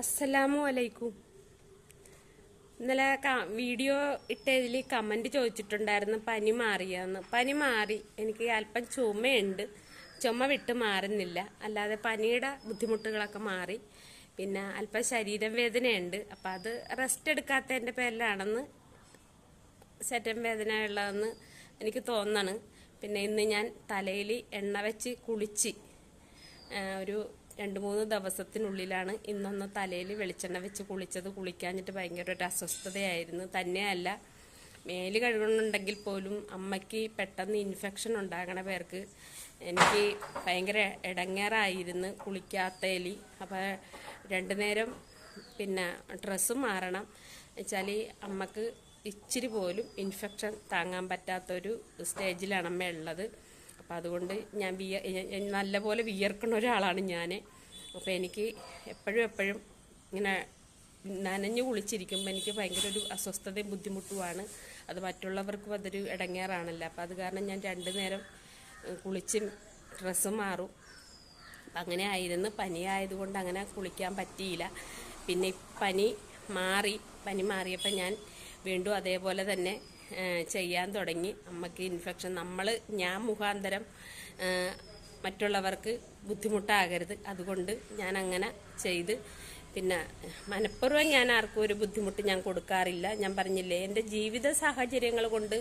അസ്സലാമു അലൈക്കും. ഇന്നലെ വീഡിയോ ഇട്ടതിൽ കമന്റ് ചോദിച്ചിട്ടുണ്ടായിരുന്നു പനി മാറിയാന്ന്. പനി മാറി എനിക്ക് അല്പം ചുമയുണ്ട്. ചുമ വിട്ട് മാറുന്നില്ല. അല്ലാതെ പനിയുടെ ബുദ്ധിമുട്ടുകളൊക്കെ മാറി. പിന്നെ അല്പം ശരീരം വേദനയുണ്ട് അപ്പം അത് റെസ്റ്റ് എടുക്കാത്തതിന്റെ പേരിലാണെന്ന് ശരീരം വേദന ഉള്ളതെന്ന് എനിക്ക് തോന്നണം. പിന്നെ ഇന്ന് ഞാൻ തലയിൽ എണ്ണ വെച്ച് കുളിച്ച് ഒരു രണ്ട് മൂന്ന് ദിവസത്തിനുള്ളിലാണ് ഇന്നൊന്ന് തലയിൽ വെളിച്ചെണ്ണ വെച്ച് കുളിച്ചത്. കുളിക്കാഞ്ഞിട്ട് ഭയങ്കര ഒരു അസ്വസ്ഥതയായിരുന്നു. തന്നെയല്ല മേൽ കഴുകണമെന്നുണ്ടെങ്കിൽ പോലും അമ്മയ്ക്ക് പെട്ടെന്ന് ഇൻഫെക്ഷൻ ഉണ്ടാകണ പേർക്ക് എനിക്ക് ഭയങ്കര ഇടങ്ങേറായിരുന്നു കുളിക്കാത്തതിൽ അപ്പോൾ രണ്ടു നേരം പിന്നെ ഡ്രസ്സ് മാറണം. വെച്ചാൽ അമ്മയ്ക്ക് ഇച്ചിരി പോലും ഇൻഫെക്ഷൻ താങ്ങാൻ പറ്റാത്തൊരു സ്റ്റേജിലാണ് അമ്മ ഉള്ളത്. അപ്പോൾ അതുകൊണ്ട് ഞാൻ വിയ നല്ലപോലെ വിയർക്കുന്ന ഒരാളാണ് ഞാൻ അപ്പോൾ എനിക്ക് എപ്പോഴും എപ്പോഴും ഇങ്ങനെ നനഞ്ഞു കുളിച്ചിരിക്കുമ്പോൾ എനിക്ക് ഭയങ്കര ഒരു അസ്വസ്ഥതയും ബുദ്ധിമുട്ടുമാണ്. അത് മറ്റുള്ളവർക്കും അതൊരു ഇടങ്ങേറാണല്ലോ. അപ്പോൾ അത് കാരണം ഞാൻ രണ്ടു നേരം കുളിച്ചും ഡ്രസ്സ് മാറും. അങ്ങനെ ആയിരുന്നു. പനിയായതുകൊണ്ട് അങ്ങനെ കുളിക്കാൻ പറ്റിയില്ല. പിന്നെ പനി മാറി പനി മാറിയപ്പോൾ ഞാൻ വീണ്ടും അതേപോലെ തന്നെ ചെയ്യാൻ തുടങ്ങി. അമ്മയ്ക്ക് ഇൻഫെക്ഷൻ നമ്മൾ ഞാൻ മുഖാന്തരം മറ്റുള്ളവർക്ക് ബുദ്ധിമുട്ടാകരുത്. അതുകൊണ്ട് ഞാൻ അങ്ങനെ ചെയ്ത് പിന്നെ മനഃപൂർവം ഞാൻ ആർക്കും ഒരു ബുദ്ധിമുട്ട് ഞാൻ കൊടുക്കാറില്ല. ഞാൻ പറഞ്ഞില്ലേ എന്റെ ജീവിത സാഹചര്യങ്ങൾ കൊണ്ട്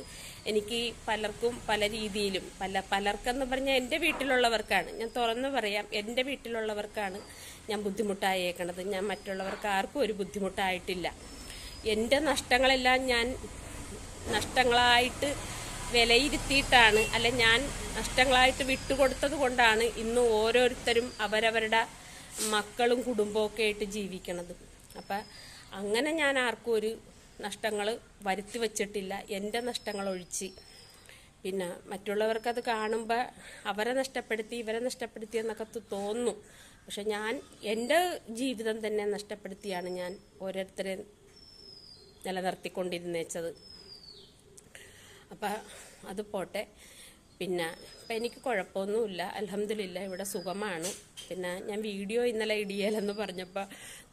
എനിക്ക് പലർക്കും പല രീതിയിലും പല പലർക്കെന്ന് പറഞ്ഞാൽ എന്റെ വീട്ടിലുള്ളവർക്കാണ്. ഞാൻ തുറന്നു പറയാം എന്റെ വീട്ടിലുള്ളവർക്കാണ് ഞാൻ ബുദ്ധിമുട്ടായേക്കണത്. ഞാൻ മറ്റുള്ളവർക്ക് ആർക്കും ഒരു ബുദ്ധിമുട്ടായിട്ടില്ല. എന്റെ നഷ്ടങ്ങളെല്ലാം ഞാൻ നഷ്ടങ്ങളായിട്ട് വിലയിരുത്തിയിട്ടാണ് അല്ല ഞാൻ നഷ്ടങ്ങളായിട്ട് വിട്ടുകൊടുത്തത് കൊണ്ടാണ് ഇന്ന് ഓരോരുത്തരും അവരവരുടെ മക്കളും കുടുംബമൊക്കെ ആയിട്ട് ജീവിക്കണത്. അപ്പം അങ്ങനെ ഞാൻ ആർക്കും ഒരു നഷ്ടങ്ങൾ വരുത്തി വച്ചിട്ടില്ല. എന്റെ നഷ്ടങ്ങൾ ഒഴിച്ച്. പിന്നെ മറ്റുള്ളവർക്കത് കാണുമ്പോൾ അവരെ നഷ്ടപ്പെടുത്തി ഇവരെ നഷ്ടപ്പെടുത്തി എന്നൊക്കെ തോന്നും. പക്ഷെ ഞാൻ എന്റെ ജീവിതം തന്നെ നഷ്ടപ്പെടുത്തിയാണ് ഞാൻ ഓരോരുത്തരെ നിലനിർത്തിക്കൊണ്ടിരുന്നേച്ചത്. അപ്പം അത് പോട്ടെ. പിന്നെ ഇപ്പം എനിക്ക് കുഴപ്പമൊന്നുമില്ല. അലഹമില്ല ഇവിടെ സുഖമാണ്. പിന്നെ ഞാൻ വീഡിയോ ഇന്നലെ ഇടിയലെന്ന് പറഞ്ഞപ്പോൾ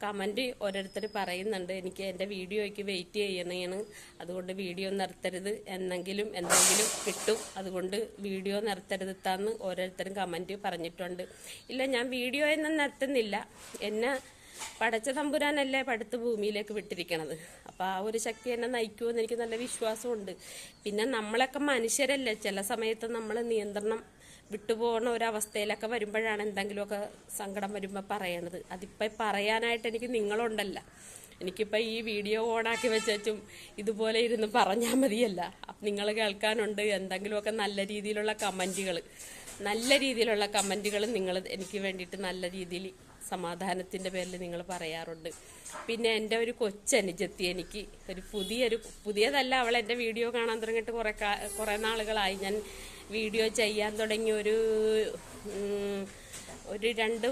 കമന്റ് ഓരോരുത്തർ പറയുന്നുണ്ട് എനിക്ക് എന്റെ വീഡിയോയ്ക്ക് വെയിറ്റ് ചെയ്യണേണ്. അതുകൊണ്ട് വീഡിയോ നിർത്തരുത്. എന്നെങ്കിലും എന്തെങ്കിലും കിട്ടും. അതുകൊണ്ട് വീഡിയോ നിർത്തരുത് താന്ന് ഓരോരുത്തരും കമന്റ് പറഞ്ഞിട്ടുണ്ട്. ഇല്ല ഞാൻ വീഡിയോ ഒന്നും നിർത്തുന്നില്ല. എന്നെ പടച്ച തമ്പുരാനല്ലേ പടുത്ത് ഭൂമിയിലേക്ക് വിട്ടിരിക്കണത്? അപ്പം ആ ഒരു ശക്തി എന്നെ നയിക്കുമെന്ന് എനിക്ക് നല്ല വിശ്വാസമുണ്ട്. പിന്നെ നമ്മളൊക്കെ മനുഷ്യരല്ലേ? ചില സമയത്ത് നമ്മൾ നിയന്ത്രണം വിട്ടുപോകുന്ന ഒരവസ്ഥയിലൊക്കെ വരുമ്പോഴാണ് എന്തെങ്കിലുമൊക്കെ സങ്കടം വരുമ്പോൾ പറയണത്. അതിപ്പോൾ പറയാനായിട്ട് എനിക്ക് നിങ്ങളുണ്ടല്ല. എനിക്കിപ്പോൾ ഈ വീഡിയോ ഓണാക്കി വെച്ചും ഇതുപോലെ ഇരുന്ന് പറഞ്ഞാൽ മതിയല്ല. നിങ്ങൾ കേൾക്കാനുണ്ട് എന്തെങ്കിലുമൊക്കെ നല്ല രീതിയിലുള്ള കമന്റുകൾ നല്ല രീതിയിലുള്ള കമന്റുകൾ നിങ്ങൾ എനിക്ക് വേണ്ടിയിട്ട് നല്ല രീതിയിൽ സമാധാനത്തിന്റെ പേരിൽ നിങ്ങൾ പറയാറുണ്ട്. പിന്നെ എന്റെ ഒരു കൊച്ചനുജത്തി എനിക്ക് ഒരു പുതിയൊരു പുതിയതല്ല അവൾ എന്റെ വീഡിയോ കാണാൻ തുടങ്ങിയിട്ട് കുറേ കുറേ നാളുകളായി. ഞാൻ വീഡിയോ ചെയ്യാൻ തുടങ്ങി ഒരു ഒരു രണ്ട്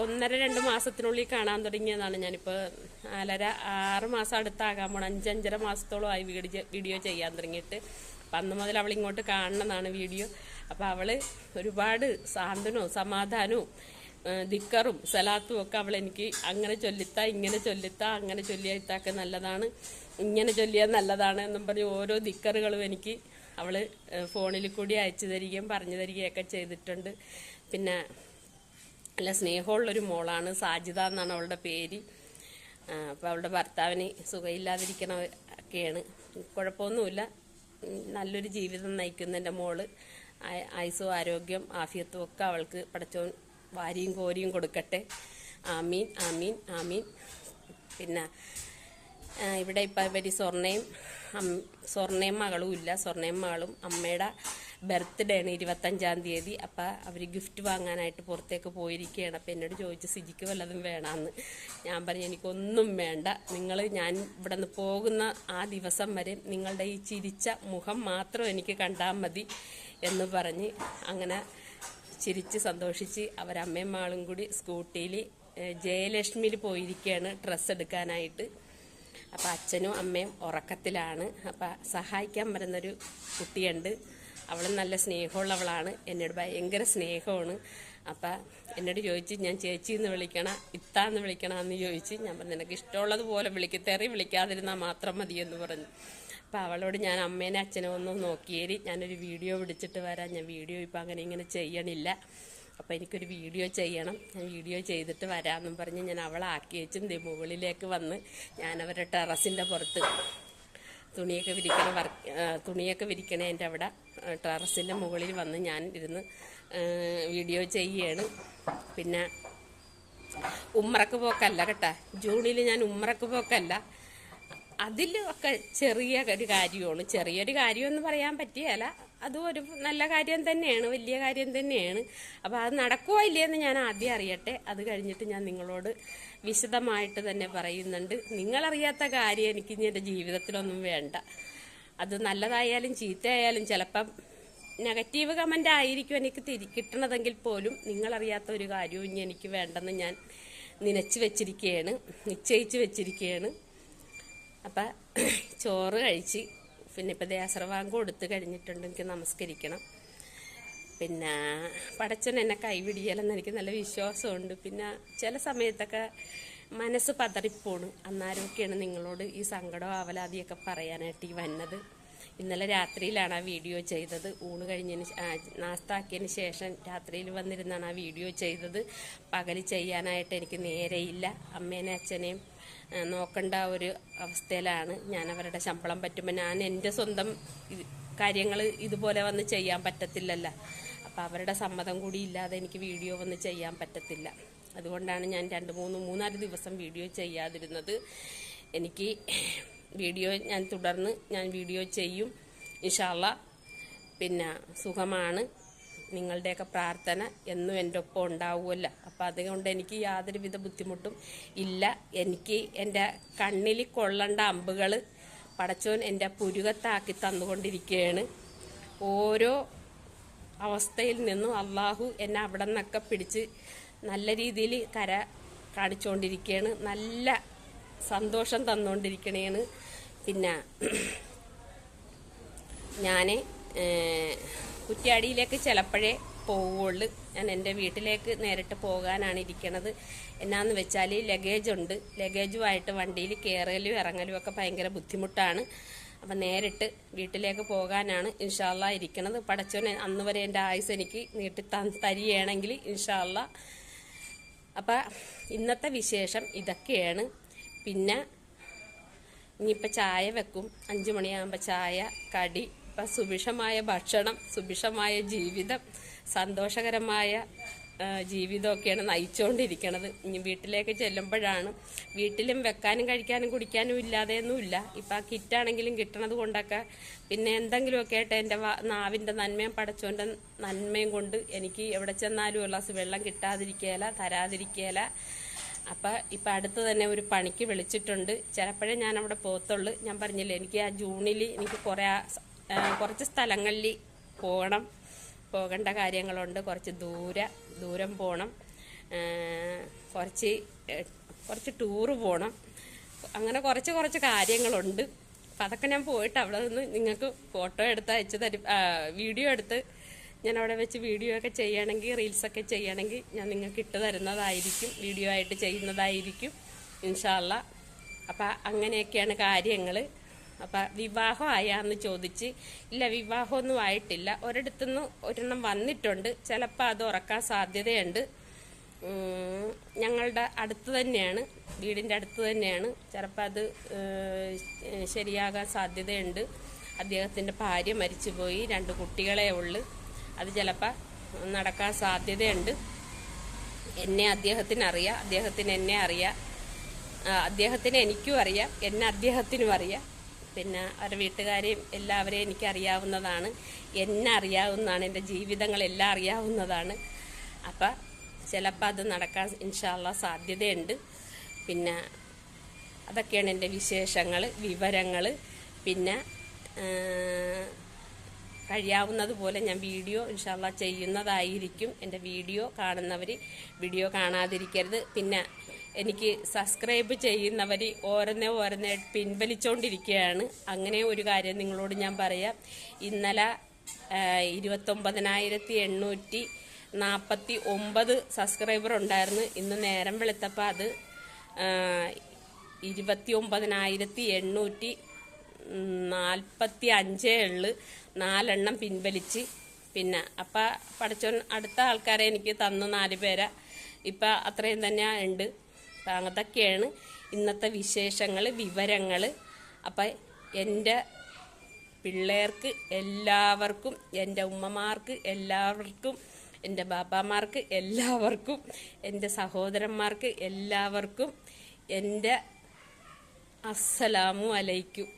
ഒന്നര രണ്ട് മാസത്തിനുള്ളിൽ കാണാൻ തുടങ്ങിയതാണ് ഞാനിപ്പോൾ നാലര ആറ് മാസം അടുത്താകാൻ പോണം അഞ്ചഞ്ചര മാസത്തോളമായി വീഡിയോ വീഡിയോ ചെയ്യാൻ തുടങ്ങിയിട്ട്. അപ്പം അന്ന് മുതൽ അവൾ ഇങ്ങോട്ട് കാണണമെന്നാണ് വീഡിയോ. അപ്പോൾ അവൾ ഒരുപാട് സാന്ത്വനവും സമാധാനവും ദിക്കറും സലാത്തും ഒക്കെ അവൾ എനിക്ക് അങ്ങനെ ചൊല്ലിത്താ ഇങ്ങനെ ചൊല്ലിത്താ അങ്ങനെ ചൊല്ലിയത്താക്കെ നല്ലതാണ്. ഇങ്ങനെ ചൊല്ലിയാൽ നല്ലതാണ് എന്നും പറഞ്ഞ് ഓരോ ദിക്കറുകളും എനിക്ക് അവൾ ഫോണിൽ കൂടി അയച്ചു തരികയും പറഞ്ഞു തരികയൊക്കെ ചെയ്തിട്ടുണ്ട്. പിന്നെ നല്ല സ്നേഹമുള്ളൊരു മോളാണ് സാജിത എന്നാണ് അവളുടെ പേര്. അപ്പോൾ അവളുടെ ഭർത്താവിന് സുഖമില്ലാതിരിക്കണ ഒക്കെയാണ് കുഴപ്പമൊന്നുമില്ല നല്ലൊരു ജീവിതം നയിക്കുന്ന എന്റെ മോൾ. ആയുസും ആരോഗ്യം ആഫിയത്തും ഒക്കെ അവൾക്ക് പടച്ചോൻ വാരിയും കോരിയും കൊടുക്കട്ടെ. ആമീൻ ആമീൻ ആമീൻ. പിന്നെ ഇവിടെ ഇപ്പം ഇവർ സ്വർണയും സ്വർണയും മകളും ഇല്ല. സ്വർണയും മകളും അമ്മയുടെ ബർത്ത്ഡേ ആണ് ഇരുപത്തഞ്ചാം തീയതി. അപ്പം അവർ ഗിഫ്റ്റ് വാങ്ങാനായിട്ട് പുറത്തേക്ക് പോയിരിക്കുകയാണ് അപ്പം എന്നോട് ചോദിച്ചു സിജിക്ക് വല്ലതും വേണമെന്ന് ഞാൻ പറഞ്ഞു എനിക്കൊന്നും വേണ്ട. നിങ്ങൾ ഞാൻ ഇവിടെ നിന്ന് പോകുന്ന ആ ദിവസം വരെ നിങ്ങളുടെ ഈ ചിരിച്ച മുഖം മാത്രം എനിക്ക് കണ്ടാൽ മതി എന്ന് പറഞ്ഞ് അങ്ങനെ ചിരിച്ച് സന്തോഷിച്ച് അവരമ്മയും കൂടി സ്കൂട്ടിയിൽ ജയലക്ഷ്മിയിൽ പോയിരിക്കുകയാണ് ഡ്രസ്സ് എടുക്കാനായിട്ട്. അപ്പം അച്ഛനും അമ്മയും ഉറക്കത്തിലാണ്. അപ്പം സഹായിക്കാൻ വരുന്നൊരു കുട്ടിയുണ്ട്. അവൾ നല്ല സ്നേഹമുള്ളവളാണ്. എന്നോട് ഭയങ്കര സ്നേഹമാണ്. അപ്പം എന്നോട് ചോദിച്ച് ഞാൻ ചേച്ചി എന്ന് വിളിക്കണ ഇത്താന്ന് വിളിക്കണ എന്ന് ചോദിച്ച് ഞാൻ പറഞ്ഞു നിനക്ക് ഇഷ്ടമുള്ളതുപോലെ വിളിക്കും തെറി വിളിക്കാതിരുന്നാൽ മാത്രം മതിയെന്ന് പറഞ്ഞു. അപ്പം അവളോട് ഞാൻ അമ്മേനെ അച്ഛനെ ഒന്ന് നോക്കിയേരി. ഞാനൊരു വീഡിയോ പിടിച്ചിട്ട് വരാം. ഞാൻ വീഡിയോ ഇപ്പം അങ്ങനെ ഇങ്ങനെ ചെയ്യണില്ല. അപ്പോൾ എനിക്കൊരു വീഡിയോ ചെയ്യണം. ഞാൻ വീഡിയോ ചെയ്തിട്ട് വരാമെന്നും പറഞ്ഞ് ഞാൻ അവളെ ആക്കി വെച്ചും മുകളിലേക്ക് വന്ന് ഞാൻ അവരുടെ ടെറസിന്റെ പുറത്ത് തുണിയൊക്കെ വിരിക്കണ വർക്ക് തുണിയൊക്കെ വിരിക്കണേന്റെ അവിടെ ടെറസിന്റെ മുകളിൽ വന്ന് ഞാൻ ഇരുന്ന് വീഡിയോ ചെയ്യാണ്. പിന്നെ ഉമ്മറക്ക് പോക്കല്ല കേട്ടാ. ജൂണിൽ ഞാൻ ഉമ്മറക്ക് പോക്കല്ല. അതിൽ ഒക്കെ ചെറിയ ഒരു കാര്യമാണ്. ചെറിയൊരു കാര്യമെന്ന് പറയാൻ പറ്റിയല്ല അതും ഒരു നല്ല കാര്യം തന്നെയാണ് വലിയ കാര്യം തന്നെയാണ്. അപ്പോൾ അത് നടക്കുമോ ഇല്ലയെന്ന് ഞാൻ ആദ്യം അറിയട്ടെ. അത് കഴിഞ്ഞിട്ട് ഞാൻ നിങ്ങളോട് വിശദമായിട്ട് തന്നെ പറയുന്നുണ്ട്. നിങ്ങളറിയാത്ത കാര്യം എനിക്ക് ഇനി എന്റെ ജീവിതത്തിലൊന്നും വേണ്ട. അത് നല്ലതായാലും ചീത്തയായാലും ചിലപ്പം നെഗറ്റീവ് കമന്റ് ആയിരിക്കും എനിക്ക് തിരി കിട്ടണതെങ്കിൽ പോലും നിങ്ങളറിയാത്ത ഒരു കാര്യവും ഇനി എനിക്ക് വേണ്ടെന്ന് ഞാൻ നനച്ച് വെച്ചിരിക്കുകയാണ് നിശ്ചയിച്ച് വെച്ചിരിക്കുകയാണ് അപ്പം ചോറ് കഴിച്ച് പിന്നെ ഇപ്പം ദേസർവാങ്ക് കൊടുത്ത് കഴിഞ്ഞിട്ടുണ്ട് എനിക്ക് നമസ്കരിക്കണം. പിന്നെ പടച്ചൻ എന്നെ കൈവിടിയാലെന്ന് എനിക്ക് നല്ല വിശ്വാസമുണ്ട്. പിന്നെ ചില സമയത്തൊക്കെ മനസ്സ് പതറിപ്പോണ്. അന്നാരൊക്കെയാണ് നിങ്ങളോട് ഈ സങ്കടവും അവലാതിയൊക്കെ പറയാനായിട്ട് ഈ വന്നത്? ഇന്നലെ രാത്രിയിലാണ് ആ വീഡിയോ ചെയ്തത്. ഊണ് കഴിഞ്ഞതിന് നാസ്താക്കിയതിന് ശേഷം രാത്രിയിൽ വന്നിരുന്നാണ് ആ വീഡിയോ ചെയ്തത്. പകൽ ചെയ്യാനായിട്ട് എനിക്ക് നേരെയില്ല. അമ്മേനെ അച്ഛനെയും നോക്കേണ്ട ഒരു അവസ്ഥയിലാണ് ഞാൻ അവരുടെ ശമ്പളം പറ്റുമ്പോൾ ഞാൻ എന്റെ സ്വന്തം കാര്യങ്ങൾ ഇതുപോലെ വന്ന് ചെയ്യാൻ പറ്റത്തില്ലല്ലോ. അപ്പോൾ അവരുടെ സമ്മതം കൂടി ഇല്ലാതെ എനിക്ക് വീഡിയോ വന്ന് ചെയ്യാൻ പറ്റത്തില്ല. അതുകൊണ്ടാണ് ഞാൻ രണ്ട് മൂന്ന് മൂന്നാൽ ദിവസം വീഡിയോ ചെയ്യാതിരുന്നത്. എനിക്ക് വീഡിയോ ഞാൻ തുടർന്ന് ഞാൻ വീഡിയോ ചെയ്യും. ഇഷാള്ള പിന്നെ സുഖമാണ്. നിങ്ങളുടെയൊക്കെ പ്രാർത്ഥന എന്നും എന്റെ ഒപ്പം ഉണ്ടാവുമല്ലോ. അപ്പം അതുകൊണ്ട് എനിക്ക് യാതൊരുവിധ ബുദ്ധിമുട്ടും ഇല്ല. എനിക്ക് എന്റെ കണ്ണിൽ കൊള്ളേണ്ട അമ്പുകൾ പടച്ചോൻ എന്റെ പുരുകത്താക്കി തന്നുകൊണ്ടിരിക്കുകയാണ്. ഓരോ അവസ്ഥയിൽ നിന്നും അള്ളാഹു എന്നെ അവിടെ നിന്നൊക്കെ പിടിച്ച് നല്ല രീതിയിൽ കര കാണിച്ചുകൊണ്ടിരിക്കുകയാണ്. നല്ല സന്തോഷം തന്നുകൊണ്ടിരിക്കണേന്ന് പിന്നെ ഞാൻ കുറ്റ്യാടിയിലേക്ക് ചിലപ്പോഴേ പോവുള്ളൂ. ഞാൻ എന്റെ വീട്ടിലേക്ക് നേരിട്ട് പോകാനാണ് ഇരിക്കണത്. എന്നാന്ന് വെച്ചാൽ ലഗേജ് ഉണ്ട്. ലഗേജുമായിട്ട് വണ്ടിയിൽ കയറലും ഇറങ്ങലും ഒക്കെ ഭയങ്കര ബുദ്ധിമുട്ടാണ്. അപ്പം നേരിട്ട് വീട്ടിലേക്ക് പോകാനാണ് ഇൻഷാല്ല ഇരിക്കണത്. പടച്ചോനെ അന്ന് വരെ എന്റെ ആയുസ് എനിക്ക് നീട്ടി തരികയാണെങ്കിൽ ഇൻഷാല്ല അപ്പം ഇന്നത്തെ വിശേഷം ഇതൊക്കെയാണ്. പിന്നെ ഇനിയിപ്പോൾ ചായ വെക്കും. അഞ്ചു മണിയാകുമ്പോൾ ചായ കടി ഇപ്പം സുഭിക്ഷമായ ഭക്ഷണം സുഭിക്ഷമായ ജീവിതം സന്തോഷകരമായ ജീവിതമൊക്കെയാണ് നയിച്ചുകൊണ്ടിരിക്കണത് ഇനി വീട്ടിലേക്ക് ചെല്ലുമ്പോഴാണ് വീട്ടിലും വെക്കാനും കഴിക്കാനും കുടിക്കാനും ഇല്ലാതെയൊന്നുമില്ല. ഇപ്പം ആ കിറ്റാണെങ്കിലും കിട്ടണത് കൊണ്ടൊക്കെ പിന്നെ എന്തെങ്കിലുമൊക്കെ ആയിട്ട് എന്റെ നാവിന്റെ നന്മയും പടച്ചോന്റെ നന്മയും കൊണ്ട് എനിക്ക് എവിടെ ചെന്നാലും ഒരു ഗ്ലാസ് വെള്ളം കിട്ടാതിരിക്കുകയില്ല തരാതിരിക്കുകയില്ല അപ്പം ഇപ്പം അടുത്ത് തന്നെ ഒരു പണിക്ക് വിളിച്ചിട്ടുണ്ട്. ചിലപ്പോഴേ ഞാൻ പോകത്തുള്ളൂ. ഞാൻ പറഞ്ഞില്ലേ എനിക്ക് ആ ജൂണിൽ എനിക്ക് കുറേ കുറച്ച് സ്ഥലങ്ങളിൽ പോകണം പോകേണ്ട കാര്യങ്ങളുണ്ട്. കുറച്ച് ദൂര ദൂരം പോകണം കുറച്ച് കുറച്ച് ടൂറ് പോകണം അങ്ങനെ കുറച്ച് കുറച്ച് കാര്യങ്ങളുണ്ട്. അപ്പം അതൊക്കെ ഞാൻ പോയിട്ട് അവിടെ നിന്ന് നിങ്ങൾക്ക് ഫോട്ടോ എടുത്ത് അയച്ചു തരും വീഡിയോ എടുത്ത് ഞാൻ അവിടെ വെച്ച് വീഡിയോ ഒക്കെ ചെയ്യണമെങ്കിൽ റീൽസൊക്കെ ചെയ്യണമെങ്കിൽ ഞാൻ നിങ്ങൾക്ക് ഇട്ട് തരുന്നതായിരിക്കും. വീഡിയോ ആയിട്ട് ചെയ്യുന്നതായിരിക്കും. ഇൻഷാല്ല അപ്പം അങ്ങനെയൊക്കെയാണ് കാര്യങ്ങൾ അപ്പം വിവാഹം ആയാന്ന് ചോദിച്ച് ഇല്ല വിവാഹമൊന്നും ആയിട്ടില്ല. ഒരിടത്തുനിന്ന് ഒരെണ്ണം വന്നിട്ടുണ്ട്. ചിലപ്പോൾ അത് ഉറക്കാൻ സാധ്യതയുണ്ട്. ഞങ്ങളുടെ അടുത്ത് തന്നെയാണ് വീടിന്റെ അടുത്ത് തന്നെയാണ്. ചിലപ്പോൾ അത് ശരിയാകാൻ സാധ്യതയുണ്ട്. അദ്ദേഹത്തിന്റെ ഭാര്യ മരിച്ചുപോയി രണ്ട് കുട്ടികളെ ഉള്ളു. അത് ചിലപ്പോൾ നടക്കാൻ സാധ്യതയുണ്ട്. എന്നെ അദ്ദേഹത്തിന് അറിയാം. അദ്ദേഹത്തിന് എന്നെ അറിയാം. അദ്ദേഹത്തിന് എനിക്കും അറിയാം. എന്നെ അദ്ദേഹത്തിനും അറിയാം. പിന്നെ അവരുടെ വീട്ടുകാരെയും എല്ലാവരെയും എനിക്ക് അറിയാവുന്നതാണ് എന്നെ അറിയാവുന്നതാണ്. എന്റെ ജീവിതങ്ങളെല്ലാം അറിയാവുന്നതാണ്. അപ്പം ചിലപ്പോൾ അത് നടക്കാൻ ഇൻഷാല്ല സാധ്യതയുണ്ട്. പിന്നെ അതൊക്കെയാണ് എന്റെ വിശേഷങ്ങൾ വിവരങ്ങൾ പിന്നെ കഴിയാവുന്നതുപോലെ ഞാൻ വീഡിയോ ഇൻഷാല്ല ചെയ്യുന്നതായിരിക്കും എന്റെ വീഡിയോ കാണുന്നവർ വീഡിയോ കാണാതിരിക്കരുത്. പിന്നെ എനിക്ക് സബ്സ്ക്രൈബ് ചെയ്യുന്നവർ ഓരോന്നേ ഓരോന്നേ പിൻവലിച്ചുകൊണ്ടിരിക്കുകയാണ് അങ്ങനെ ഒരു കാര്യം നിങ്ങളോട് ഞാൻ പറയാം. ഇന്നലെ ഇരുപത്തൊമ്പതിനായിരത്തി എണ്ണൂറ്റി നാൽപ്പത്തി ഒമ്പത് സബ്സ്ക്രൈബർ ഉണ്ടായിരുന്നു. ഇന്ന് നേരം വെളുത്തപ്പോൾ അത് ഇരുപത്തി ഒമ്പതിനായിരത്തി എണ്ണൂറ്റി നാൽപ്പത്തി അഞ്ചേ ഉള്ളു. നാലെണ്ണം പിൻവലിച്ച്. പിന്നെ അപ്പം പഠിച്ചോൻ അടുത്ത ആൾക്കാരെ എനിക്ക് തന്നു നാല് പേരെ. ഇപ്പം അത്രയും തന്നെ ഉണ്ട്. അപ്പം അതൊക്കെയാണ് ഇന്നത്തെ വിശേഷങ്ങൾ വിവരങ്ങൾ അപ്പം എന്റെ പിള്ളേർക്ക് എല്ലാവർക്കും എന്റെ ഉമ്മമാർക്ക് എല്ലാവർക്കും എന്റെ ബാപ്പാമാർക്ക് എല്ലാവർക്കും എന്റെ സഹോദരന്മാർക്ക് എല്ലാവർക്കും എന്റെ അസ്സലാമു അലൈക്കും.